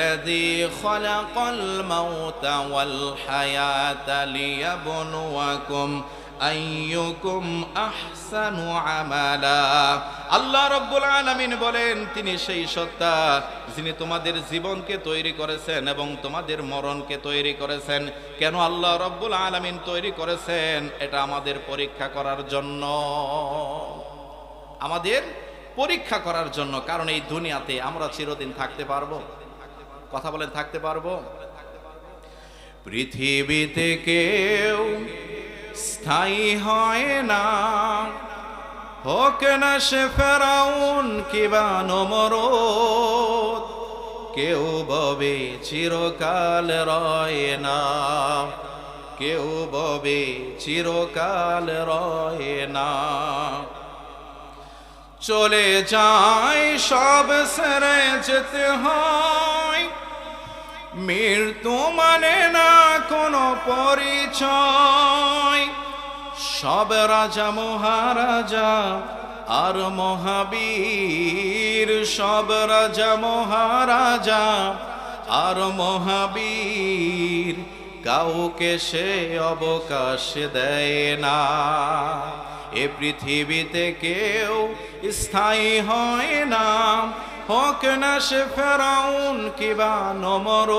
الذي خلق الموت والحياة ليبلوكم আইয়ুকুম আহসানু আমালা আল্লাহ রব্বুল আলামিন বলেন তিনি সেই সত্তা যিনি তোমাদের জীবনকে তৈরি করেছেন এবং তোমাদের মরণকে তৈরি করেছেন কেন আল্লাহ রব্বুল আলামিন তৈরি করেছেন এটা আমাদের পরীক্ষা করার জন্য আমাদের পরীক্ষা করার জন্য কারণ এই দুনিয়াতে আমরা চিরদিন থাকতে পারবো কথা বলেন, থাকতে পারব? পৃথিবীতে কেউ স্থায়ী হয় না। হোক না সে ফেরাউন কিবা নমরদ, কেউ ববে চিরকাল রয় না। কেউ ববে চিরকাল রয় না। চলে যায় সব সেরে যেতে হয়। মৃত্যু মানে না কোনো পরিচয়। সব রাজা, মহারাজা আর মহাবীর, সব রাজা, মহারাজা আর মহাবীর কাউকে সে অবকাশ দেয় না। এ পৃথিবীতে কেউ স্থায়ী হয় না। হোক না সে ফেরাউন কিবা নমর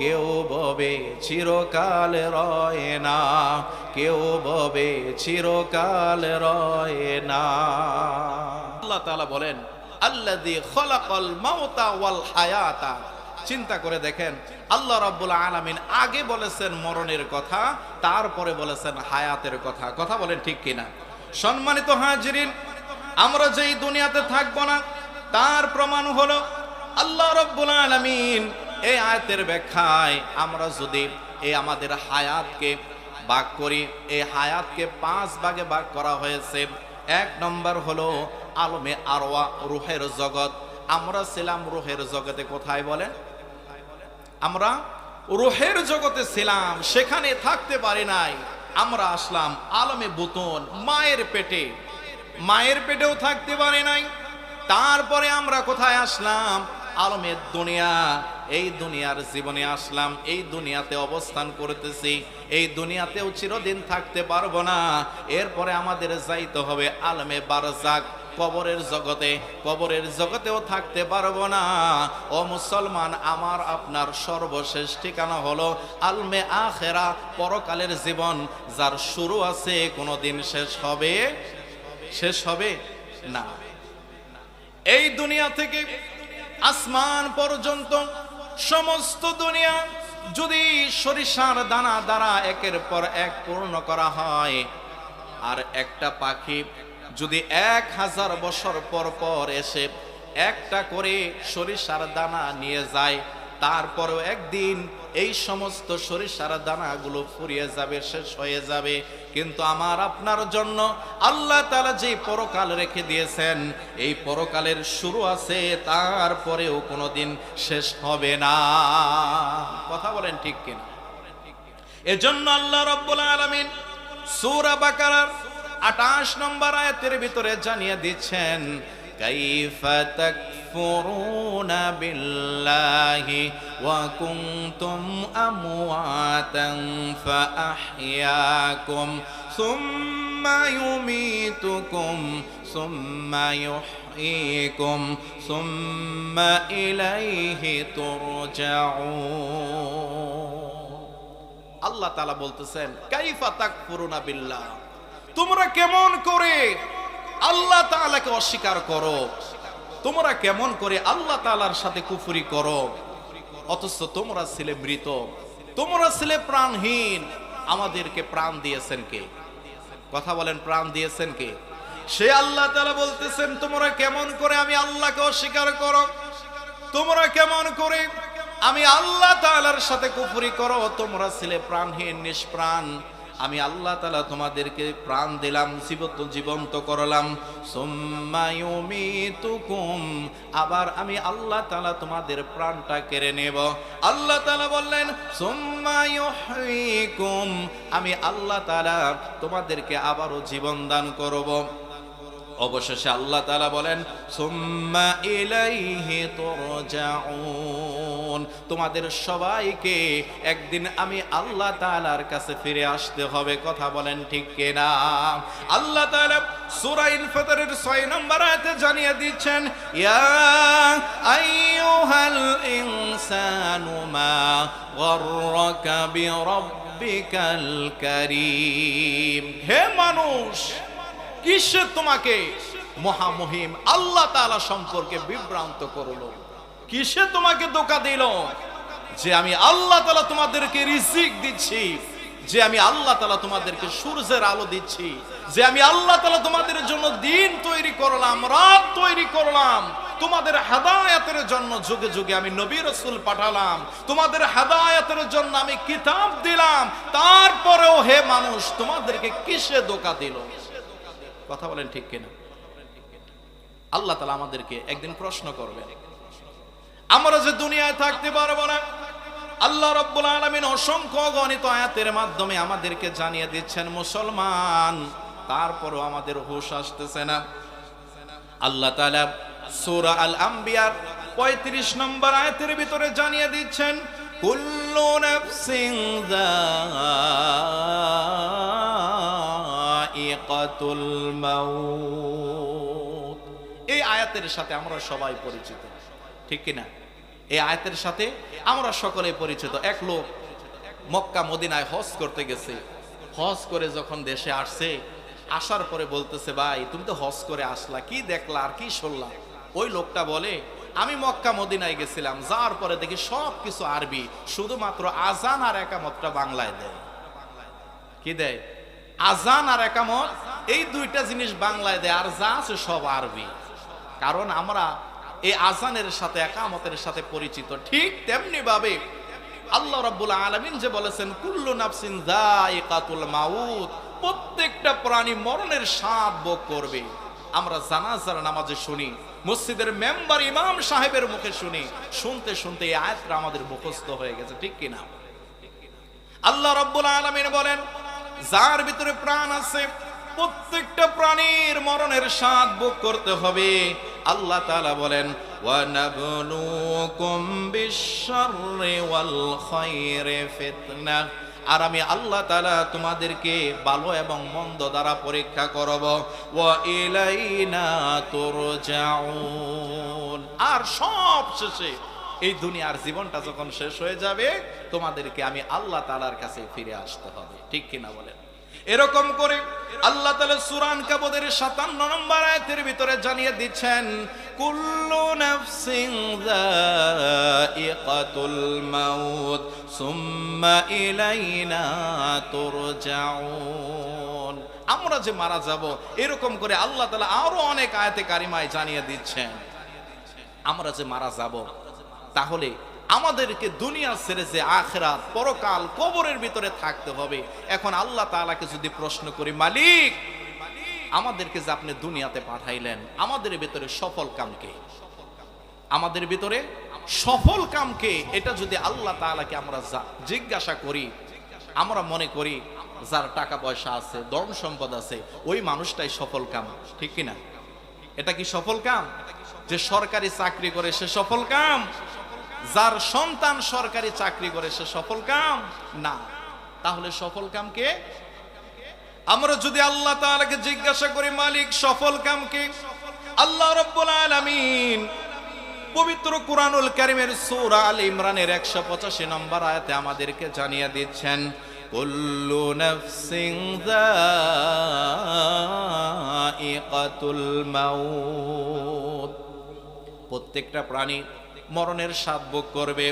কেউ ববে চিরকাল রয় না, কেউ ববে চিরকাল রয় না। আল্লাহ তাআলা বলেন, আল্লাযী খলাকাল মাউতা ওয়াল হায়াতা। চিন্তা করে দেখেন, আল্লাহ রাব্বুল আলামিন আগে বলেছেন মরণের কথা, তারপরে বলেছেন হায়াতের কথা। কথা বলেন ঠিক কিনা? সম্মানিত হাজিরিন, আমরা যেই দুনিয়াতে থাকব না তার প্রমাণ হলো আল্লাহ রব্বুল আলামিন এই আয়াতের ব্যাখ্যায় আমরা যদি এই আমাদের হায়াতকে ভাগ করি, এই হায়াতকে পাঁচ ভাগে ভাগ করা হয়েছে। এক নম্বর হলো আলমে আরওয়া, রুহের জগৎ। আমরা ছিলাম রুহের জগতে, কোথায় বলে আমরা রুহের জগতে ছিলাম, সেখানে থাকতে পারি নাই। আমরা আসলাম আলমে বুতন, মায়ের পেটে। মায়ের পেটেও থাকতে পারি নাই। তারপরে আমরা কোথায় আসলাম? আলমের দুনিয়া। এই দুনিয়ার জীবনে আসলাম। এই দুনিয়াতে অবস্থান করতেছি। এই দুনিয়াতেও চিরদিন থাকতে পারব না। এরপরে আমাদের যাইতে হবে আলমে বারজাক। কবরের জগতে। কবরের জগতেও থাকতে পারব না। ও মুসলমান, আমার আপনার সর্বশেষ ঠিকানা হলো আলমে আখেরা, পরকালের জীবন। যার শুরু আছে কোনো দিন শেষ হবে? শেষ হবে? না। এই দুনিয়া থেকে আসমান পর্যন্ত সমস্ত দুনিয়া যদি সরিষার দানা দ্বারা একের পর এক পূর্ণ করা হয়, আর একটা পাখি যদি এক হাজার বছর পর পর এসে একটা করে সরিষার দানা নিয়ে যায়, তারপরেও একদিন এই সমস্ত সরিষার দানাগুলো ফুরিয়ে যাবে, শেষ হয়ে যাবে। কিন্তু আমার আপনার জন্য আল্লাহ তালা যে পরকাল রেখে দিয়েছেন, এই পরকালের শুরু আছে, তারপরেও কোনো দিন শেষ হবে না। কথা বলেন ঠিক কিনা? এজন্য আল্লাহ রব্বুল আলামিন সূরা বাকারার 28 নম্বর আয়াতের ভিতরে জানিয়ে দিচ্ছেন কাইফা বিল্লাহি ওয়া কুনতুম আমওয়াতান ফাআহইয়াকুম সুম্মা ইউমীতুকুম সুম্মা ইউহয়িকুম সুম্মা ইলাইহি তুরজাউন আল্লাহ তালা বলতেছেন, কাইফা তাকফুরুনা বিল্লাহ? তোমরা কেমন করে আল্লাহ তাআলাকে অস্বীকার করো? তোমরা কেমন করে আল্লাহ তাআলার সাথে কুফরি করো? অথচ তোমরা ছিলে মৃত। তোমরা ছিলে প্রাণহীন। আমাদেরকে প্রাণ দিয়েছেন কে? কথা বলেন, প্রাণ দিয়েছেন কে? সে আল্লাহ তালা বলতেছেন, তোমরা কেমন করে আমি আল্লাহকে অস্বীকার করো? তোমরা কেমন করে আমি আল্লাহ তাআলার সাথে কুফরি করো? তোমরা ছিলে প্রাণহীন, নিষ্প্রাণ। আমি আল্লাহ তাআলা তোমাদেরকে প্রাণ দিলাম জীবত জীবন্ত করলাম। ইউমিতুকুম, আবার আমি আল্লাহ তালা তোমাদের প্রাণটা কেড়ে নেব। আল্লাহ তালা বললেন, সুম্মা ইউহয়িকুম আমি আল্লাহ তালা তোমাদেরকে আবারও জীবন দান করব। অবশেষে আল্লাহ তালা বলেন, সুম্মা ইলাইহি তুরজাউন তোমাদের সবাইকে একদিন আমি আল্লাহ তাআলার কাছে ফিরে আসতে হবে, কথা বলেন ঠিক কিনা? আল্লাহ তাআলা সূরা ইনফিতরের 6 নম্বর আয়াতে জানিয়ে দিচ্ছেন, ইয়া আইয়ুহাল ইনসানু মা গররাকা বিরাব্বিকাল হে মানুষ, কিসে তোমাকে মহামহিম আল্লাহ তাআলা সম্পর্কে বিভ্রান্ত করল? কিসে তোমাকে দোকা দিল? যে আমি আল্লাহ তালা তোমাদেরকে রিজিক দিচ্ছি, যে আমি আল্লাহ তালা তোমাদেরকে সূর্যের আলো দিচ্ছি, যে আমি আল্লাহ তালা তোমাদের জন্য দিন তৈরি করলাম, রাত তৈরি করলাম, তোমাদের হেদায়াতের জন্য যুগে যুগে আমি নবী রসুল পাঠালাম, তোমাদের হেদায়াতের জন্য আমি কিতাব দিলাম, তারপরেও হে মানুষ, তোমাদেরকে কিসে দোকা দিল? কথা বলেন ঠিক কিনা? আল্লাহ তালা আমাদেরকে একদিন প্রশ্ন করবেন। আমরা যে দুনিয়ায় থাকতে পারব না। আল্লাহ রব্বুল আলমিন অসংখ্য গণিত আয়াতের মাধ্যমে আমাদেরকে জানিয়ে দিচ্ছেন, মুসলমান, তারপরও আমাদের হুশ আসতেছে না। আল্লাহ তাআলা সূরা আল আম্বিয়ার 35 নম্বর আয়াতের ভিতরে জানিয়ে দিচ্ছেন, কুল্লু নাফসিন যায়িকাতুল মাউত। এই আয়াতের সাথে আমরা সবাই পরিচিত। ঠিক কি না এই আয়াতের সাথে আমরা সকলে পরিচিত। এক লোক মক্কা, মদিনায় হজ করতে গেছে। হজ করে যখন দেশে আসছে, আসার পরে বলতেছে, ভাই, তুমি তো হজ করে আসলা, কি দেখলা আর কি শুনলা? ওই লোকটা বলে, আমি মক্কা, মদিনায় গেছিলাম, যাওয়ার পরে দেখি সব কিছু আরবি, শুধুমাত্র আজান আর একামতটা বাংলায় দেয়। কি দেয়? আজান আর একামত, এই দুইটা জিনিস বাংলায় দেয়, আর যা আছে সব আরবি। কারণ আমরা এই আজানের সাথে, একামতের সাথে পরিচিত। ঠিক তেমনি ভাবে আল্লাহ রাব্বুল আলামিন যে বলেছেন, কুল্লু নাফসিন যায়িকাতুল মাউত প্রত্যেকটা প্রাণী মরণের স্বাদ ভোগ করবে। আমরা জানাজার নামাজে শুনি, মসজিদের মেম্বার ইমাম সাহেবের মুখে শুনি, শুনতে শুনতে এই আয়াতটা আমাদের মুখস্থ হয়ে গেছে, ঠিক কিনা? আল্লাহ রাব্বুল আলামিন বলেন, যার ভিতরে প্রাণ আছে, প্রত্যেকটা প্রাণীর মরণের স্বাদ ভোগ করতে হবে। আল্লাহ তালা বলেন আর আমি আল্লাহ তালা তোমাদেরকে ভালো এবং মন্দ দ্বারা পরীক্ষা করব। ওয়া ইলাইনা তুরজাউন। আর সব শেষে এই দুনিয়ার জীবনটা যখন শেষ হয়ে যাবে, তোমাদেরকে আমি আল্লাহ তালার কাছে ফিরে আসতে হবে। ঠিক কিনা বলেন? এরকম করে আল্লাহ তাআলা সূরা কাবদের 57 নম্বর আয়াতের ভিতরে জানিয়ে দিচ্ছেন, কুল্লু নাফসিন যায়িকাতুল মাউত, সুম্মা ইলাইনা তুরজাউন। আমরা যে মারা যাব, এরকম করে আল্লাহ তালা আরও অনেক আয়াতে কারিমায় জানিয়ে দিচ্ছেন। আমরা যে মারা যাব, তাহলে আমাদেরকে দুনিয়া ছেড়ে যে আখরাত পরকাল কবরের ভিতরে থাকতে হবে। এখন আল্লাহ তাআলাকে যদি প্রশ্ন করি, মালিক, আমাদেরকে যে আপনি দুনিয়াতে পাঠাইলেন, আমাদের ভিতরে সফল কামকে আমাদের ভিতরে সফল কামকে এটা যদি আল্লাহ তাআলাকে আমরা জিজ্ঞাসা করি, আমরা মনে করি, যার টাকা পয়সা আছে, ধন সম্পদ আছে, ওই মানুষটাই সফল কাম, ঠিক কিনা? এটা কি সফল কাম? যে সরকারি চাকরি করে, সে সফল কাম? যার সন্তান সরকারি চাকরি করে, সে সফল কাম? না। তাহলে সফল কাম কে? আমরা যদি আল্লাহ তাআলাকে জিজ্ঞাসা করি, মালিক, সফল কাম কে? আল্লাহ রাব্বুল আলামিন পবিত্র কুরআনুল কারীমের সূরা আল ইমরানের 185 নম্বর আয়াতে আমাদেরকে জানিয়ে দিচ্ছেন, কুল্লু নাফসিন যায়িকাতুল মাউত। প্রত্যেকটা প্রাণী মরণের স্বাদ ভোগ করবে।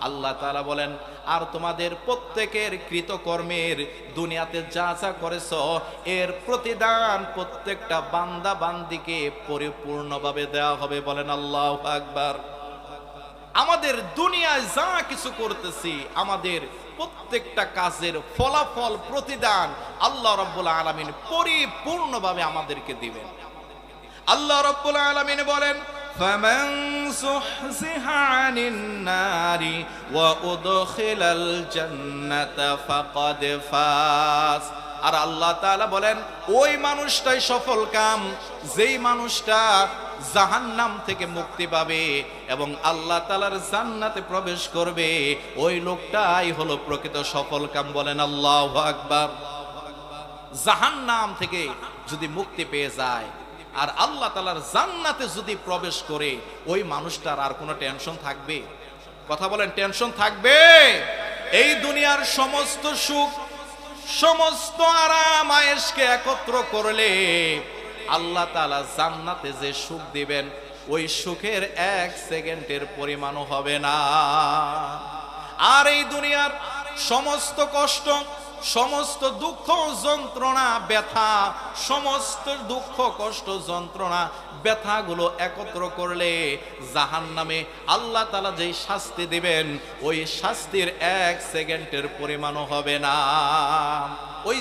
আল্লাহ তাআলা বলেন, আর তোমাদের প্রত্যেকের কৃতকর্মের দুনিয়াতে যা যা করেছ, এর প্রতিদান প্রত্যেকটা বান্দা বান্দিকে পরিপূর্ণভাবে দেওয়া হবে। বলেন আল্লাহ আকবার। আমাদের দুনিয়ায় যা কিছু করতেছি, আমাদের প্রত্যেকটা কাজের ফলাফল, প্রতিদান আল্লাহ রব্বুল আলমিন পরিপূর্ণভাবে আমাদেরকে দিবেন। আল্লাহ রব্বুল আলমিন বলেন فمن زحزح عن النار وأدخل الجنة فقد فاز আর আল্লাহ তাআলা বলেন ওই মানুষটাই সফল কাম যেই মানুষটা জাহান্নাম থেকে মুক্তি পাবে এবং আল্লাহ তাআলার জান্নাতে প্রবেশ করবে ওই লোকটাই হলো প্রকৃত সফল কাম বলেন আল্লাহু আকবার জাহান্নাম থেকে যদি মুক্তি পেয়ে যায় আর আল্লাহ তালার জান্নাতে যদি প্রবেশ করে, ওই মানুষটার আর কোনো টেনশন থাকবে? কথা বলেন, টেনশন থাকবে? এই দুনিয়ার সমস্ত সুখ, সমস্ত আরাম, আয়েশকে একত্র করলে আল্লাহ তালা জান্নাতে যে সুখ দিবেন, ওই সুখের এক সেকেন্ডের পরিমাণও হবে না। আর এই দুনিয়ার সমস্ত কষ্ট সমস্ত দুঃখ যন্ত্রণা, ব্যথা, সমস্ত দুঃখ, কষ্ট, যন্ত্রণা, ব্যথাগুলো একত্র করলে জাহান নামে আল্লাহ তালা যেই শাস্তি দিবেন, ওই শাস্তির এক সেকেন্ডের পরিমাণও হবে না। ওই